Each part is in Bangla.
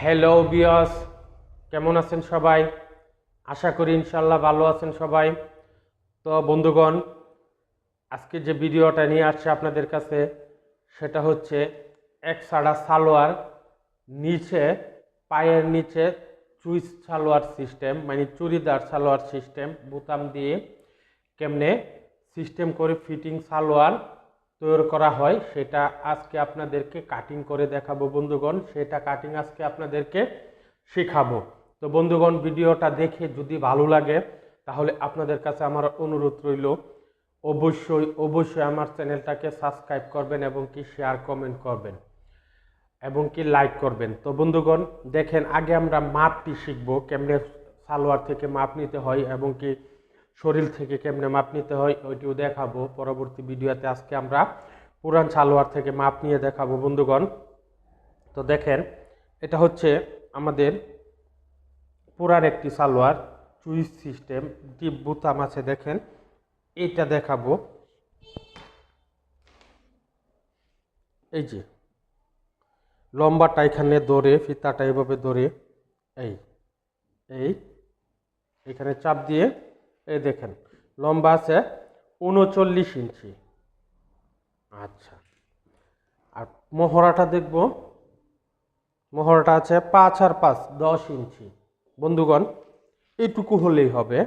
হ্যালো বিয়স কেমন আছেন সবাই? আশা করি ইনশাল্লাহ ভালো আছেন সবাই। তো বন্ধুগণ, আজকে যে ভিডিওটা নিয়ে আসছে আপনাদের কাছে, সেটা হচ্ছে এক সাড়া সালোয়ার, নিচে, পায়ের নিচে চুইস সালোয়ার সিস্টেম মানে চুড়িদার সালোয়ার সিস্টেম, বোতাম দিয়ে কেমনে সিস্টেম করে ফিটিং সালোয়ার তৈরি করা হয়, সেটা আজকে আপনাদেরকে কাটিং করে দেখাবো বন্ধুগণ। সেটা কাটিং আজকে আপনাদেরকে শেখাবো। তো বন্ধুগণ, ভিডিওটা দেখে যদি ভালো লাগে, তাহলে আপনাদের কাছে আমার অনুরোধ রইল, অবশ্যই অবশ্যই আমার চ্যানেলটাকে সাবস্ক্রাইব করবেন এবং কি শেয়ার কমেন্ট করবেন এবং কি লাইক করবেন। তো বন্ধুগণ, দেখেন, আগে আমরা মাপটি শিখব কেমনে সালোয়ার থেকে মাপ নিতে হয় এবং কি শরীর থেকে কেমনে মাপ নিতে হয়, ওইটিও দেখাবো। পরবর্তী ভিডিওতে আজকে আমরা পুরান সালোয়ার থেকে মাপ নিয়ে দেখাবো বন্ধুগণ। তো দেখেন, এটা হচ্ছে আমাদের পুরান একটি সালোয়ার, চুইস সিস্টেম, ডিপ বুতাম আছে দেখেন, এইটা দেখাবো। এই যে, লম্বাটা এখানে দৌড়ে ফিতাটা এভাবে দৌড়ে এই এই, এখানে চাপ দিয়ে এই দেখেন, লম্বা আছে উনচল্লিশ ইঞ্চি। আচ্ছা আর মহড়াটা দেখব। মহড়াটা আছে পাঁচ আর পাঁচ, দশ ইঞ্চি। বন্ধুগণ এইটুকু হলেই হবে।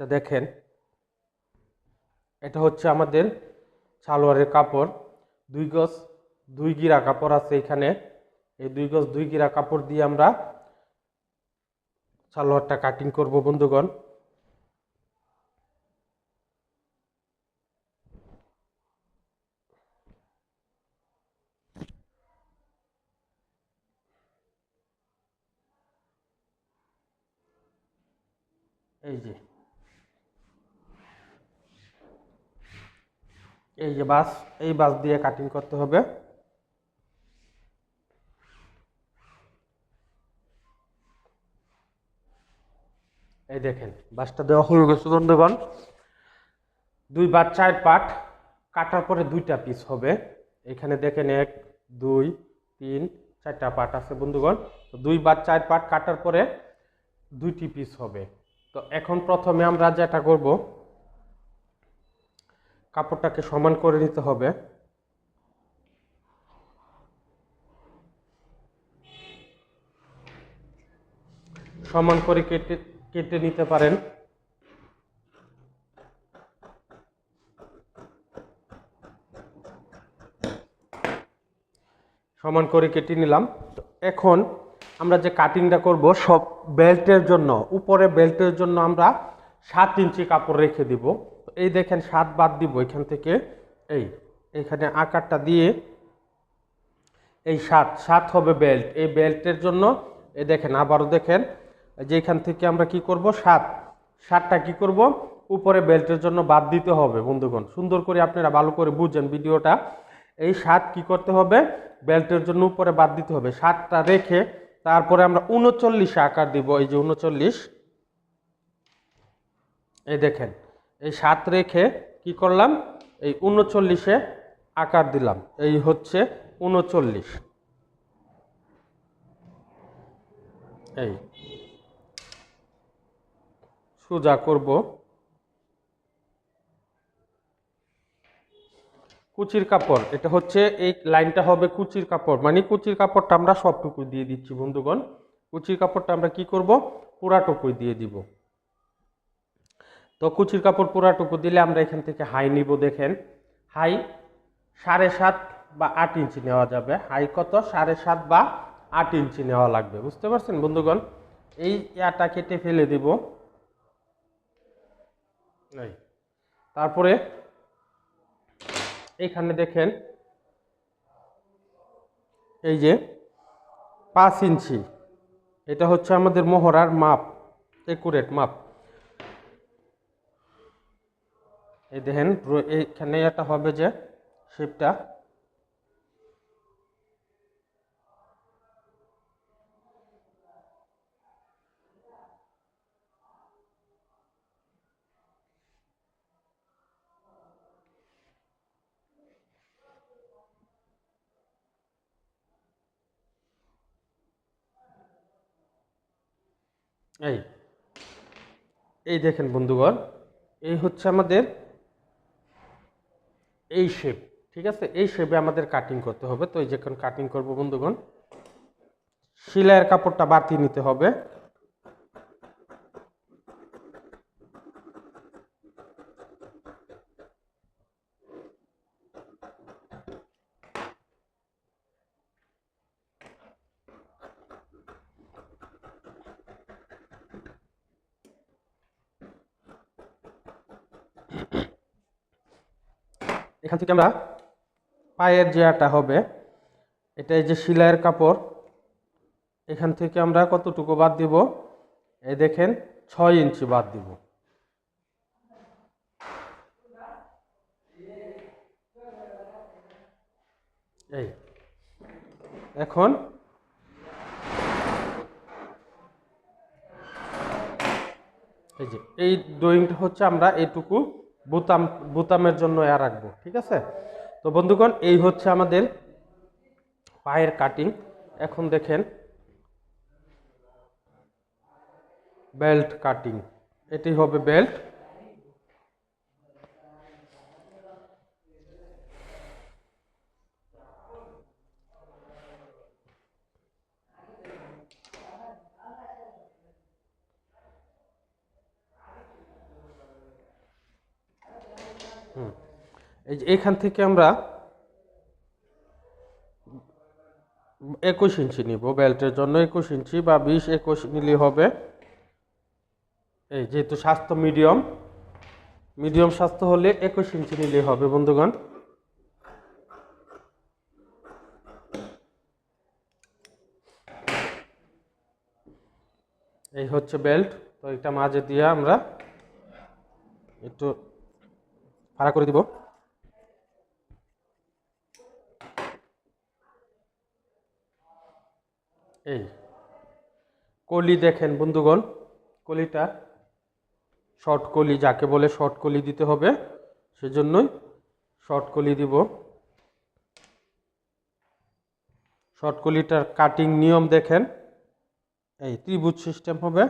তা দেখেন, এটা হচ্ছে আমাদের সালোয়ারের কাপড়। দুই গজ, দুই গিরা কাপড় আছে এখানে। এই দুই গজ দুই গিরা কাপড় দিয়ে আমরা সালোয়ারটা কাটিং করব, বন্ধুগণ। এই যে। এই যে বাস, এই বাস দিয়ে কাটিং করতে হবে। এই দেখেন, বাসটা দেওয়া হয়ে গেছে, বন্ধুগণ। দুই বা চার পাট, কাটার পরে দুইটা পিস হবে। এখানে দেখেন এক, দুই, তিন, চারটা পাট আছে, বন্ধুগণ। দুই বা চার পাট কাটার পরে দুইটি পিস হবে। তো এখন প্রথমে আমরা যেটা করব, কাপড়টাকে সমান করে নিতে হবে। সমান করে কেটে কেটে নিতে পারেন। সমান করে কেটে নিলাম। এখন আমরা যে কাটিংটা করব, সব বেল্টের জন্য, উপরে বেল্টের জন্য আমরা সাত ইঞ্চি কাপড় রেখে দিব। এই দেখেন, সাত বাদ দিব এখান থেকে। এই, এখানে আকারটা দিয়ে এই সাত সাত হবে বেল্ট। এই বেল্টের জন্য, এই দেখেন, আবারও দেখেন যে এখান থেকে আমরা কি করব? সাত। সাতটা কি করব? উপরে বেল্টের জন্য বাদ দিতে হবে, বন্ধুগণ। সুন্দর করে আপনারা ভালো করে বুঝেন ভিডিওটা। এই সাত কি করতে হবে? বেল্টের জন্য উপরে বাদ দিতে হবে। সাতটা রেখে তারপরে আমরা উনচল্লিশে আকার দিব। এই যে উনচল্লিশ। এই দেখেন, এই সাত রেখে কি করলাম? এই উনচল্লিশে আকার দিলাম। এই হচ্ছে উনচল্লিশ। এই সোজা করব। কুচির কাপড়, এটা হচ্ছে এই লাইনটা হবে কুচির কাপড়। মানে কুচির কাপড়টা আমরা সবটুকু দিয়ে দিচ্ছি, বন্ধুগণ। কুচির কাপড়টা আমরা কি করব? পুরাটুকুই দিয়ে দিব। তো কুচির কাপড় পুরাটুকু দিলে আমরা এখান থেকে হাই নিব, দেখেন। হাই সাড়ে সাত বা আট ইঞ্চি নেওয়া যাবে। হাই কত? সাড়ে সাত বা আট ইঞ্চি নেওয়া লাগবে। বুঝতে পারছেন, বন্ধুগণ? এই ইয়াটা কেটে ফেলে দিব। তারপরে এখানে দেখেন এই যে পাঁচ ইঞ্চি। এটা হচ্ছে আমাদের মোহরার মাপ একুরেট মাপ। এই দেখেন এইখানে একটা হবে যে শেপটা এই এই দেখেন বন্ধুগণ, এই হচ্ছে আমাদের এই শেপ ঠিক আছে? এই শেপে আমাদের কাটিং করতে হবে। তো এই যখন কাটিং করব বন্ধুগণ, সেলাইয়ের কাপড়টা বাড়তি নিতে হবে। এখান থেকে আমরা পায়ের যে আটা হবে, এটা এই যে সেলাইয়ের কাপড়, এখান থেকে আমরা কতটুকু বাদ দিব? এই দেখেন, ছয় ইঞ্চি বাদ দিব। এই, এখন এই যে, এই ড্রয়িংটা হচ্ছে আমরা এইটুকু বোতাম, বুতামের জন্য এয়া রাখব, ঠিক আছে? তো বন্ধুগণ, এই হচ্ছে আমাদের পায়ের কাটিং এখন দেখেন বেল্ট কাটিং এটি হবে বেল্ট এই যে এখান থেকে আমরা একুশ ইঞ্চি নিব বেল্টের জন্য। একুশ ইঞ্চি বা বিশ, একুশ নিলে হবে। এই যেহেতু স্বাস্থ্য মিডিয়াম মিডিয়াম স্বাস্থ্য হলে একুশ ইঞ্চি নিলে হবে বন্ধুগণ। এই হচ্ছে বেল্ট। তো এটা মাঝে দিয়ে আমরা একটু ভাড়া করে দিব। এই কলি দেখেন বন্ধুগণ, কলিটা শর্ট কলি, যাকে বলে শর্ট কলি দিতে হবে, সেজন্যই শর্ট কলি দিব। শর্ট কলিটার কাটিং নিয়ম দেখেন, এই ত্রিভুজ সিস্টেম হবে।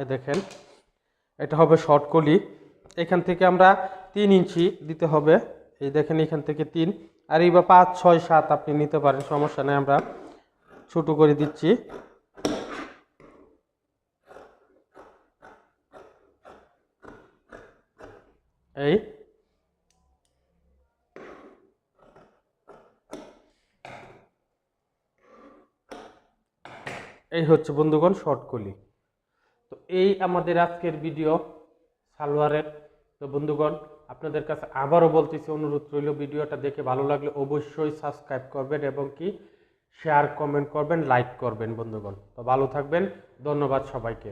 এ দেখেন, এটা হবে শর্ট কলি। এখান থেকে আমরা তিন ইঞ্চি দিতে হবে। এই দেখেন এখান থেকে তিন। আর এই বা পাঁচ, ছয়, সাত আপনি নিতে পারেন, সমস্যা নেই, আমরা ছোট করে দিচ্ছি। এই। এই হচ্ছে বন্ধুগণ, শর্ট কলি। তো এই আমাদের আজকের ভিডিও সালোয়ারের তো বন্ধুগণ, আপনাদের কাছে আবারও বলতেছি, অনুরোধ রইল ভিডিওটা দেখে ভালো লাগলে অবশ্যই সাবস্ক্রাইব করবেন এবং কি শেয়ার কমেন্ট করবেন লাইক করবেন বন্ধুগণ। তো ভালো থাকবেন, ধন্যবাদ সবাইকে।